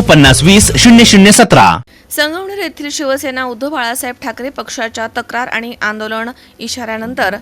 पन्नास वीस शून्य शून्य सतरा. संगमनेर येथील शिवसेना उद्धव बाळासाहेब ठाकरे पक्षाच्या तक्रार आणि आंदोलन इशाऱ्यानंतर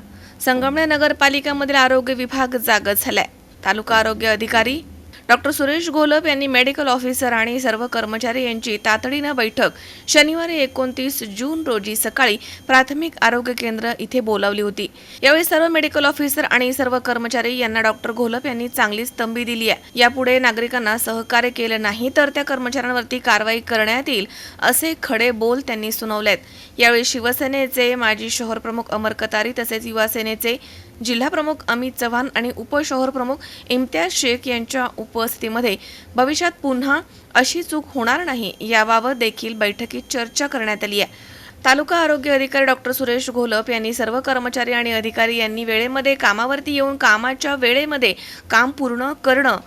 संगमनेर नगरपालिकेमधील आरोग्य विभाग जागत झालाय. तालुका आरोग्य अधिकारी डॉक्टर सुरेश घोलप यांनी मेडिकल ऑफिसर आणि सर्व कर्मचारी यांची तातडीनं बैठक शनिवारी एकोणतीस जून रोजी सकाळी प्राथमिक आरोग्य केंद्र इथे बोलावली होती. यावेळी सर्व मेडिकल ऑफिसर आणि सर्व कर्मचारी यांना डॉक्टर घोलप यांनी चांगलीच तंबी दिली आहे. यापुढे नागरिकांना सहकार्य केलं नाही तर त्या कर्मचाऱ्यांवरती कारवाई करण्यात येईल असे खडे बोल त्यांनी सुनावलेत. यावेळी शिवसेनेचे माजी शहर प्रमुख अमर कतारी तसेच युवासेनेचे जिल्हाप्रमुख जिल्हा प्रमुख अमित चव्हाण आणि उपशहर प्रमुख इम्तियाज शेख यांच्या उपस्थितीमध्ये भविष्यात पुन्हा अशी चूक होणार नाही याबाबत देखील बैठकीत चर्चा करण्यात आली आहे. तालुका आरोग्य अधिकारी डॉक्टर सुरेश घोलप यांनी सर्व कर्मचारी आणि अधिकारी यांनी वेळेमध्ये कामावरती येऊन कामाच्या वेळेमध्ये काम पूर्ण करणं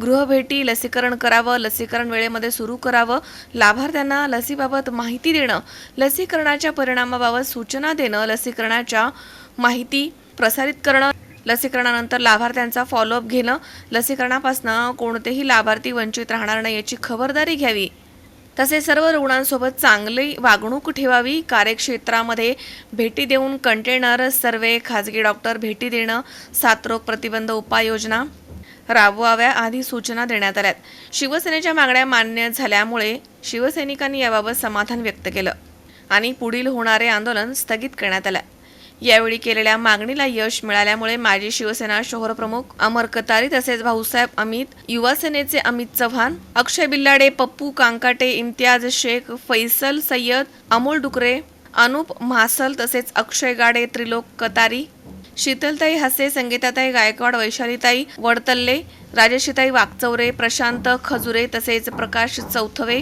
गृहभेटी लसीकरण करावं लसीकरण वेळेमध्ये सुरू करावं लाभार्थ्यांना लसीबाबत माहिती देणं लसीकरणाच्या परिणामाबाबत सूचना देणं लसीकरणाच्या माहिती प्रसारित करणं लसीकरणानंतर लाभार्थ्यांचा फॉलोअप घेणं लसीकरणापासून कोणतेही लाभार्थी वंचित राहणार नाही याची खबरदारी घ्यावी. तसेच सर्व रुग्णांसोबत चांगली वागणूक ठेवावी कार्यक्षेत्रामध्ये भेटी देऊन कंटेनर सर्वे खाजगी डॉक्टर भेटी देणं साथरोग प्रतिबंध उपाययोजना राबवाव्या आदी सूचना देण्यात आल्यात. शिवसेनेच्या मागण्या मान्य झाल्यामुळे शिवसैनिकांनी याबाबत समाधान व्यक्त केलं आणि पुढील होणारे आंदोलन स्थगित करण्यात आलं. यावेळी केलेल्या मागणीला यश मिळाल्यामुळे माजी शिवसेना शहर प्रमुख अमर कतारी तसेच भाऊसाहेब अमित युवासेनेचे अमित चव्हाण अक्षय बिल्लाडे पप्पू कांकाटे इम्तियाज शेख फैसल सय्यद अमोल डुकरे अनुप म्हासल तसेच अक्षय गाडे त्रिलोक कतारी शीतलताई हसे संगीताताई गायकवाड वैशालीताई वडतल्ले राजशीताई वाकचौरे प्रशांत खजुरे तसेच प्रकाश चौथवे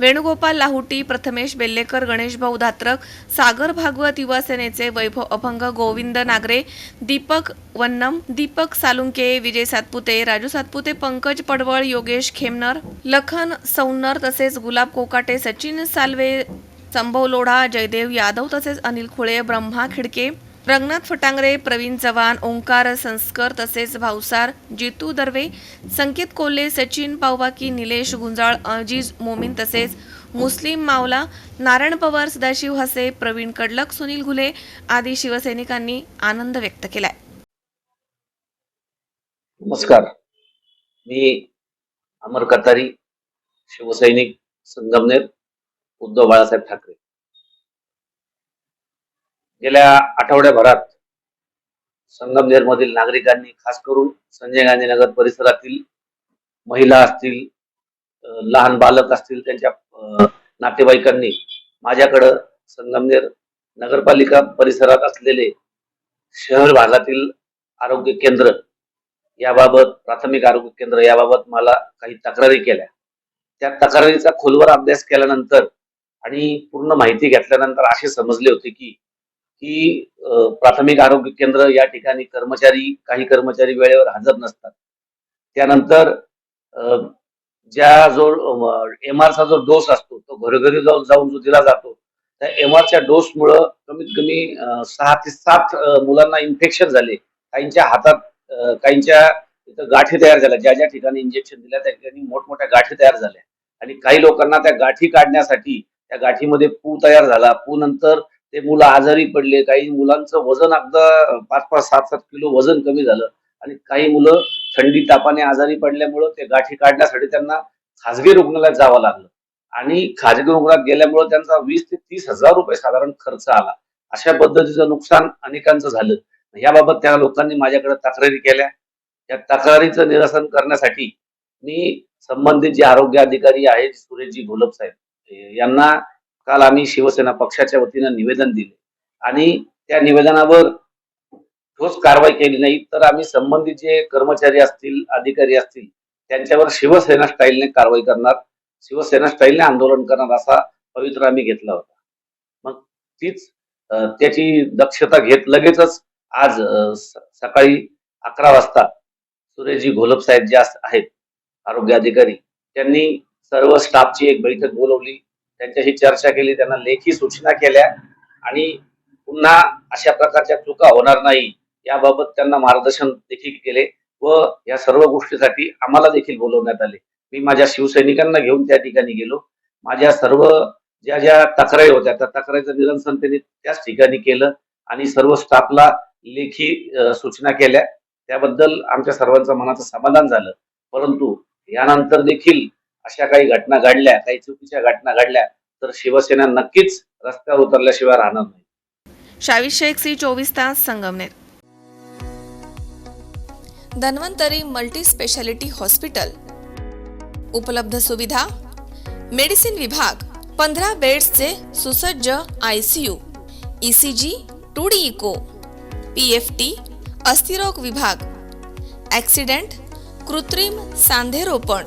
वेणुगोपाल लाहुटी प्रथमेश बेल्लेकर गणेश भाऊ धात्रक सागर भागवत युवा सेनेचे वैभव अभंग गोविंद नागरे दीपक वन्नम दीपक सालुंके विजय सातपुते राजू सातपुते पंकज पडवळ योगेश खेमनर लखन सौनर तसेच गुलाब कोकाटे सचिन साल्वे संभव लोढा जयदेव यादव तसेच अनिल खुळे ब्रह्मा खिडके रंगनाथ फटांगरे प्रवीण चव्हाण ओंकार संस्कर तसेच भावसार जितू दर्वे संकेत कोल्हे सचिन पावबाकी निलेश गुंजाळ अजीज मोमीन तसेच मुस्लिम मावला नारायण पवार सदाशिव हसे प्रवीण कडलक सुनील घुले आदी शिवसैनिकांनी आनंद व्यक्त केलाय. नमस्कार. मी अमर कतारी शिवसैनिक संगमनेर उद्धव बाळासाहेब ठाकरे. गेल्या आठवड्याभरात संगमनेर मधील नागरिकांनी खास करून संजय गांधी नगर परिसरातील महिला असतील लहान बालक असतील त्यांच्या नातेवाईकांनी माझ्याकडं संगमनेर नगरपालिका परिसरात असलेले शहर भागातील आरोग्य केंद्र याबाबत प्राथमिक आरोग्य केंद्र याबाबत मला काही तक्रारी केल्या. त्या तक्रारीचा खोलवर अभ्यास केल्यानंतर आणि पूर्ण माहिती घेतल्यानंतर असे समजले होते की की प्राथमिक आरोग्य केंद्र या ठिकाणी कर्मचारी काही कर्मचारी वेळेवर हजर नसतात. त्यानंतर ज्या जो एम आरचा जो डोस असतो तो घरोघरी जाऊन जाऊन जो दिला जातो त्या एम आरच्या डोसमुळं कमीत कमी सहा ते सात मुलांना इन्फेक्शन झाले. काहींच्या हातात काहींच्या इथं गाठी तयार झाल्या. ज्या ज्या ठिकाणी इंजेक्शन दिल्या त्या ठिकाणी मोठमोठ्या गाठी तयार झाल्या. आणि काही लोकांना त्या गाठी काढण्यासाठी त्या गाठीमध्ये पू तयार झाला. पू नंतर ते मुलं आजारी पडले काही मुलांचं वजन अगदा पाच पाच सात सात किलो वजन कमी झालं. आणि काही मुलं थंडी तापाने आजारी पडल्यामुळं ते गाठी काढण्यासाठी त्यांना खाजगी रुग्णालयात जावं लागलं. आणि खाजगी रुग्णालयात गेल्यामुळं त्यांचा वीस ते तीस हजार रुपये साधारण खर्च आला. अशा पद्धतीचं नुकसान अनेकांचं झालं. याबाबत त्या लोकांनी माझ्याकडे तक्रारी केल्या. त्या तक्रारीचं निरसन करण्यासाठी मी संबंधित जे आरोग्य अधिकारी आहेत सुरेशजी घोलप साहेब यांना काल आम्ही शिवसेना पक्षाच्या वतीनं निवेदन दिले. आणि त्या निवेदनावर ठोस कारवाई केली नाही तर आम्ही संबंधित जे कर्मचारी असतील अधिकारी असतील त्यांच्यावर शिवसेना स्टाईलने कारवाई करणार शिवसेना स्टाईलने आंदोलन करणार असा पवित्र आम्ही घेतला होता. मग तीच त्याची दक्षता घेत लगेचच आज सकाळी अकरा वाजता सुरेशजी घोलप साहेब जे आहेत आरोग्य अधिकारी त्यांनी सर्व स्टाफची एक बैठक बोलवली. त्यांच्याशी चर्चा केली त्यांना लेखी सूचना केल्या आणि पुन्हा अशा प्रकारच्या चुका होणार नाही याबाबत त्यांना मार्गदर्शन देखील केले व या सर्व गोष्टीसाठी आम्हाला देखील बोलवण्यात आले. मी माझ्या शिवसैनिकांना घेऊन त्या ठिकाणी गेलो. माझ्या सर्व ज्या ज्या तक्रारी होत्या त्या तक्रारीचं निरंसन त्यांनी त्याच ठिकाणी केलं आणि सर्व स्टाफला लेखी सूचना केल्या. त्याबद्दल आमच्या सर्वांचं मनाचं समाधान झालं. परंतु यानंतर देखील अशा काही घटना घडल्या काही चुकीच्या घटना घडल्या तर शिवसेना नक्कीच रस्त्यावर उतरल्याशिवाय राहणार नाही. शावी शेख सी चोवीस तास Sangamner. Dhanvantari multi speciality hospital. उपलब्ध सुविधा. मेडिसिन विभाग पंधरा बेड्सचे सुसज्ज I C U. E C G two D echo. P F T अस्थिरोग विभाग. ॲक्सिडेंट कृत्रिम सांधेरोपण.